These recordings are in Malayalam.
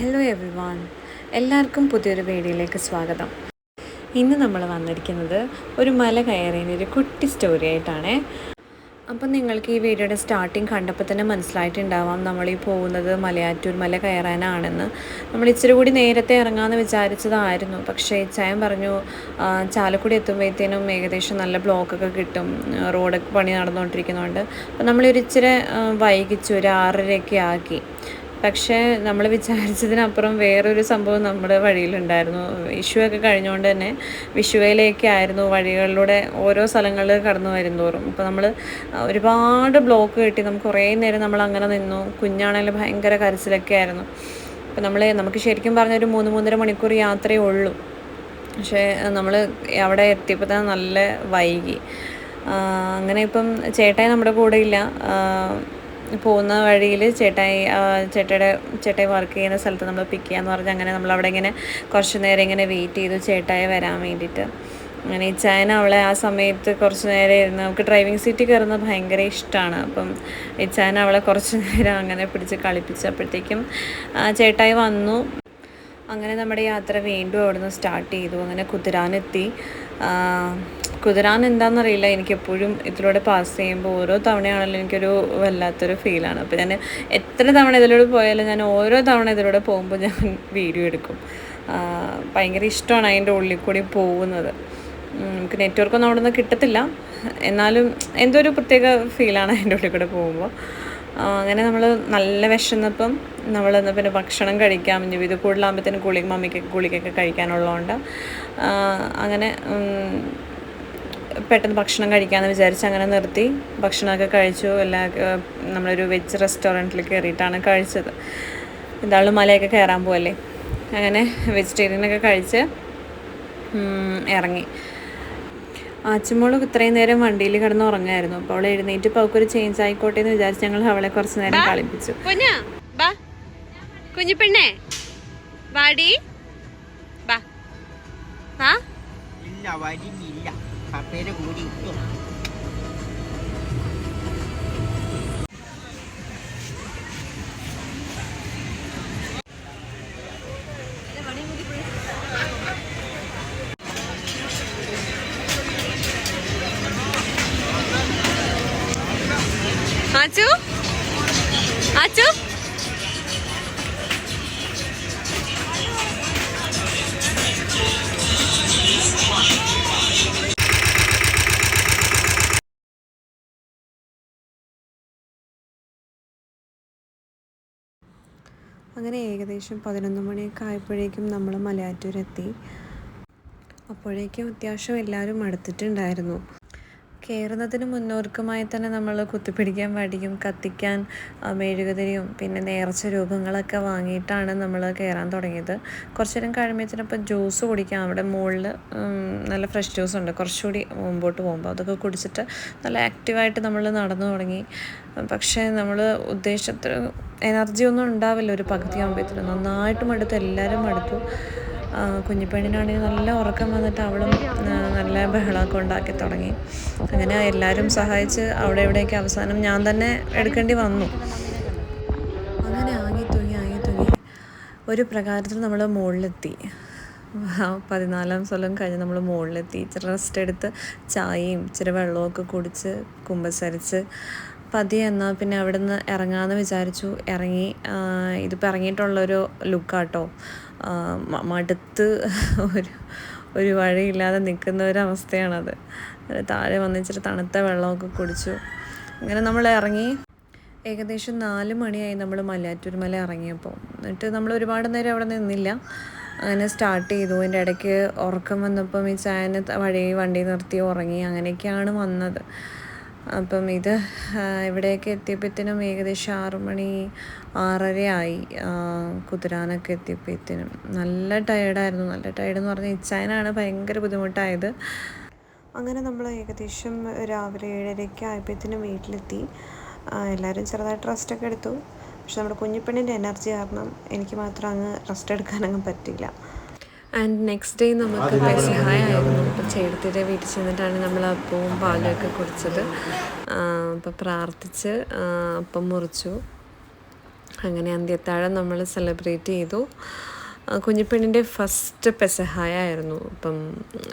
ഹലോ എവ്രി വൺ എല്ലാവർക്കും പുതിയൊരു വീഡിയോയിലേക്ക് സ്വാഗതം. ഇന്ന് നമ്മൾ വന്നിരിക്കുന്നത് ഒരു മല കയറിയതിന്റെ ഒരു കുട്ടി സ്റ്റോറി ആയിട്ടാണ്. അപ്പം നിങ്ങൾക്ക് ഈ വീഡിയോയുടെ സ്റ്റാർട്ടിങ് കണ്ടപ്പോൾ തന്നെ മനസ്സിലായിട്ടുണ്ടാവാം നമ്മൾ ഈ പോകുന്നത് മലയാറ്റൂർ മല കയറാനാണെന്ന്. നമ്മൾ ഇച്ചിരി കൂടി നേരത്തെ ഇറങ്ങാമെന്ന് വിചാരിച്ചതായിരുന്നു. പക്ഷേ ചായം പറഞ്ഞു ചാലക്കുടി എത്തുമ്പോഴത്തേനും ഏകദേശം നല്ല ബ്ലോക്കൊക്കെ കിട്ടും. റോഡൊക്കെ പണി നടന്നുകൊണ്ടിരിക്കുന്നതുകൊണ്ട്. അപ്പം നമ്മളൊരു ഇച്ചിരി ആ, വൈകിച്ചു ഒരു ആറരയൊക്കെ ആക്കി. പക്ഷേ നമ്മൾ വിചാരിച്ചതിനപ്പുറം വേറൊരു സംഭവം നമ്മുടെ വഴിയിലുണ്ടായിരുന്നു. വിഷുവൊക്കെ കഴിഞ്ഞുകൊണ്ട് തന്നെ വിഷുവയിലേക്ക് ആയിരുന്നു. വഴികളിലൂടെ ഓരോ സ്ഥലങ്ങളിൽ കടന്നു വരുന്നോറും അപ്പോൾ നമ്മൾ ഒരുപാട് ബ്ലോക്ക് കിട്ടി നമുക്ക് കുറേ നേരം നമ്മൾ അങ്ങനെ നിന്നു. കുഞ്ഞാണെങ്കിൽ ഭയങ്കര കരച്ചിലൊക്കെ ആയിരുന്നു. അപ്പോൾ നമ്മൾ നമുക്ക് ശരിക്കും പറഞ്ഞൊരു മൂന്ന് മൂന്നര മണിക്കൂർ യാത്രയേ ഉള്ളൂ. പക്ഷേ നമ്മൾ അവിടെ എത്തിയപ്പോൾ തന്നെ നല്ല വൈകി. അങ്ങനെ ഇപ്പം ചേട്ടായി നമ്മുടെ കൂടെ ഇല്ല. പോകുന്ന വഴിയിൽ ചേട്ടായി ചേട്ടയുടെ ചേട്ടായി വർക്ക് ചെയ്യുന്ന സ്ഥലത്ത് നമ്മൾ പിക്ക് ചെയ്യാന്ന് പറഞ്ഞ് അങ്ങനെ നമ്മൾ അവിടെ ഇങ്ങനെ കുറച്ച് നേരം ഇങ്ങനെ വെയിറ്റ് ചെയ്തു ചേട്ടായി വരാൻ വേണ്ടിയിട്ട്. അങ്ങനെ ഈ ചായന അവളെ ആ സമയത്ത് കുറച്ച് നേരം ഇരുന്ന് നമുക്ക് ഡ്രൈവിംഗ് സീറ്റിൽ കയറുന്നത് ഭയങ്കര ഇഷ്ടമാണ് അപ്പം ഈ ചായന അവളെ കുറച്ച് നേരം അങ്ങനെ പിടിച്ച് കളിപ്പിച്ചപ്പോഴത്തേക്കും ചേട്ടായി വന്നു. അങ്ങനെ നമ്മുടെ യാത്ര വീണ്ടും അവിടുന്ന് സ്റ്റാർട്ട് ചെയ്തു. അങ്ങനെ കുതിരാനെത്തി. കുതിരാൻ എന്താണെന്നറിയില്ല എനിക്കെപ്പോഴും ഇതിലൂടെ പാസ് ചെയ്യുമ്പോൾ ഓരോ തവണയാണല്ലോ എനിക്കൊരു വല്ലാത്തൊരു ഫീലാണ് അപ്പോൾ ഞാൻ എത്ര തവണ ഇതിലൂടെ പോയാലും ഞാൻ ഓരോ തവണ ഇതിലൂടെ പോകുമ്പോൾ ഞാൻ വീഡിയോ എടുക്കും. ഭയങ്കര ഇഷ്ടമാണ് അതിന്റെ ഉള്ളിൽ കൂടി പോകുന്നത്. നമുക്ക് നെറ്റ്വർക്കൊന്നും അവിടെ നിന്ന് കിട്ടത്തില്ല. എന്നാലും എന്തോ ഒരു പ്രത്യേക ഫീലാണ് അതിന്റെ ഉള്ളിൽ കൂടെ പോകുമ്പോൾ അങ്ങനെ നമ്മൾ നല്ല വിശന്നപ്പം നമ്മൾ എന്നാൽ പിന്നെ ഭക്ഷണം കഴിക്കാം. ഇനി ഇത് കൂടുതലാകുമ്പോഴത്തേനും ഗുളിക മമ്മിക്ക് ഗുളികയൊക്കെ കഴിക്കാനുള്ളതുകൊണ്ട് അങ്ങനെ പെട്ടെന്ന് ഭക്ഷണം കഴിക്കാമെന്ന് വിചാരിച്ച് അങ്ങനെ നിർത്തി. ഭക്ഷണമൊക്കെ കഴിച്ചു. എല്ലാ നമ്മളൊരു വെജ് റെസ്റ്റോറന്റിൽ കയറിയിട്ടാണ് കഴിച്ചത്. ഇതാളും മലയൊക്കെ കയറാൻ പോകല്ലേ അങ്ങനെ വെജിറ്റേറിയനൊക്കെ കഴിച്ച് ഇറങ്ങി. ആച്ചുമോൾ ഇത്രയും നേരം വണ്ടിയിൽ കിടന്ന് ഉറങ്ങായിരുന്നു. അപ്പോൾ അവൾ എഴുന്നേറ്റ് ഇപ്പോൾ അവൾക്കൊരു ചേഞ്ച് ആയിക്കോട്ടെ എന്ന് വിചാരിച്ച് ഞങ്ങൾ അവളെ കുറച്ച് നേരം കളിപ്പിച്ചു. കുഞ്ഞാ പെണ്ണേ വാടി. വാ ഇല്ല വരുന്നില്ല പപ്പേരെ കൂടി ഇട്ടു ആച്ചു അങ്ങനെ ഏകദേശം പതിനൊന്ന് മണിയൊക്കെ ആയപ്പോഴേക്കും നമ്മൾ മലയാറ്റൂരെത്തി. അപ്പോഴേക്കും അത്യാവശ്യം എല്ലാവരും അടുത്തിട്ടുണ്ടായിരുന്നു കയറുന്നതിന് മുന്നോർക്കമായി തന്നെ നമ്മൾ കുത്തിപ്പിടിക്കാൻ വടിയും കത്തിക്കാൻ മെഴുകുതിരിയും പിന്നെ നേർച്ച രൂപങ്ങളൊക്കെ വാങ്ങിയിട്ടാണ് നമ്മൾ കയറാൻ തുടങ്ങിയത്. കുറച്ച് നേരം കഴിയുമ്പോഴത്തേനപ്പോൾ ജ്യൂസ് കുടിക്കാം. അവിടെ മുകളിൽ നല്ല ഫ്രഷ് ജ്യൂസ് ഉണ്ട്. കുറച്ചുകൂടി മുമ്പോട്ട് പോകുമ്പോൾ അതൊക്കെ കുടിച്ചിട്ട് നല്ല ആക്റ്റീവായിട്ട് നമ്മൾ നടന്നു തുടങ്ങി. പക്ഷേ നമ്മൾ ഉദ്ദേശത്തിന് എനർജി ഒന്നും ഉണ്ടാവില്ല ഒരു പകുതി ആകുമ്പോഴത്തേനും നന്നായിട്ട് മടുത്തു എല്ലാവരും മടുത്തു. കുഞ്ഞിപ്പെണ്ണിനാണെങ്കിൽ നല്ല ഉറക്കം വന്നിട്ട് അവളും നല്ല ബഹളമൊക്കെ ഉണ്ടാക്കി തുടങ്ങി. അങ്ങനെ എല്ലാവരും സഹായിച്ച് അവിടെ ഇവിടെയൊക്കെ അവസാനം ഞാൻ തന്നെ എടുക്കേണ്ടി വന്നു. അങ്ങനെ ആകെ തൂങ്ങി ആകെ തൂങ്ങി. ഒരു പ്രകാരത്തിൽ നമ്മൾ മുകളിലെത്തി. പതിനാലാം സ്ഥലം കഴിഞ്ഞ് നമ്മൾ മുകളിലെത്തി. ഇച്ചിരി റെസ്റ്റ് എടുത്ത് ചായയും ഇച്ചിരി വെള്ളമൊക്കെ കുടിച്ച് കുമ്പസരിച്ച് പതിയെ എന്നാൽ പിന്നെ അവിടെ നിന്ന് ഇറങ്ങാമെന്ന് വിചാരിച്ചു. ഇറങ്ങി ഇതിപ്പോൾ ഇറങ്ങിയിട്ടുള്ളൊരു ലുക്കാട്ടോ. മടുത്ത് ഒരു ഒരു വഴിയില്ലാതെ നിൽക്കുന്ന അത് താഴെ വന്നിച്ചിട്ട് തണുത്ത വെള്ളമൊക്കെ കുടിച്ചു. അങ്ങനെ നമ്മൾ ഇറങ്ങി. ഏകദേശം നാല് മണിയായി നമ്മൾ മലയാറ്റൂർ മല ഇറങ്ങിയപ്പോൾ. എന്നിട്ട് നമ്മൾ ഒരുപാട് നേരം അവിടെ നിന്നില്ല. അങ്ങനെ സ്റ്റാർട്ട് ചെയ്തു. അതിന്റെ ഇടയ്ക്ക് ഉറക്കം വന്നപ്പം ഈ ചായനെ വഴി വണ്ടി നിർത്തി ഉറങ്ങി. അങ്ങനെയൊക്കെയാണ് വന്നത്. അപ്പം ഇത് ഇവിടെയൊക്കെ എത്തിയപ്പോഴത്തേനും ഏകദേശം ആറു മണി ആറരയായി ആയി. കുതിരാനൊക്കെ എത്തിയപ്പോഴത്തേനും നല്ല ടയേർഡായിരുന്നു നല്ല ടയേർഡ് എന്ന് പറഞ്ഞാൽ ഇച്ചായനാണ് ഭയങ്കര ബുദ്ധിമുട്ടായത്. അങ്ങനെ നമ്മൾ ഏകദേശം രാവിലെ ഏഴരയ്ക്ക് ആയപ്പോഴത്തേനും വീട്ടിലെത്തി. എല്ലാവരും ചെറുതായിട്ട് റെസ്റ്റൊക്കെ എടുത്തു. പക്ഷെ നമ്മുടെ കുഞ്ഞിപ്പെണ്ണിന്റെ എനർജി കാരണം എനിക്ക് മാത്രം അങ്ങ് റെസ്റ്റ് എടുക്കാനങ്ങ് പറ്റിയില്ല. ആൻഡ് നെക്സ്റ്റ് ഡേ നമുക്ക് പെസഹായ ആയിരുന്നു. അപ്പോൾ ചേട്ടത്തിയുടെ വീട്ടിൽ ചെന്നിട്ടാണ് നമ്മൾ അപ്പവും പാലും ഒക്കെ കുടിച്ചത് അപ്പോൾ പ്രാർത്ഥിച്ച് അപ്പം മുറിച്ചു. അങ്ങനെ അന്ത്യത്താഴം നമ്മൾ സെലിബ്രേറ്റ് ചെയ്തു. കുഞ്ഞിപ്പെണ്ണിന്റെ ഫസ്റ്റ് പെസഹായ ആയിരുന്നു. അപ്പം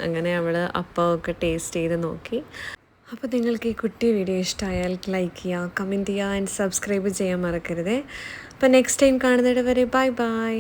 അങ്ങനെ അവൾ അപ്പമൊക്കെ ടേസ്റ്റ് ചെയ്ത് നോക്കി. അപ്പോൾ നിങ്ങൾക്ക് ഈ കുട്ടി വീഡിയോ ഇഷ്ടമായാൽ ലൈക്ക് ചെയ്യുക കമന്റ് ചെയ്യുക ആൻഡ് സബ്സ്ക്രൈബ് ചെയ്യാൻ മറക്കരുതേ. അപ്പോൾ നെക്സ്റ്റ് ടൈം കാണുന്നിടവരെ ബൈ ബൈ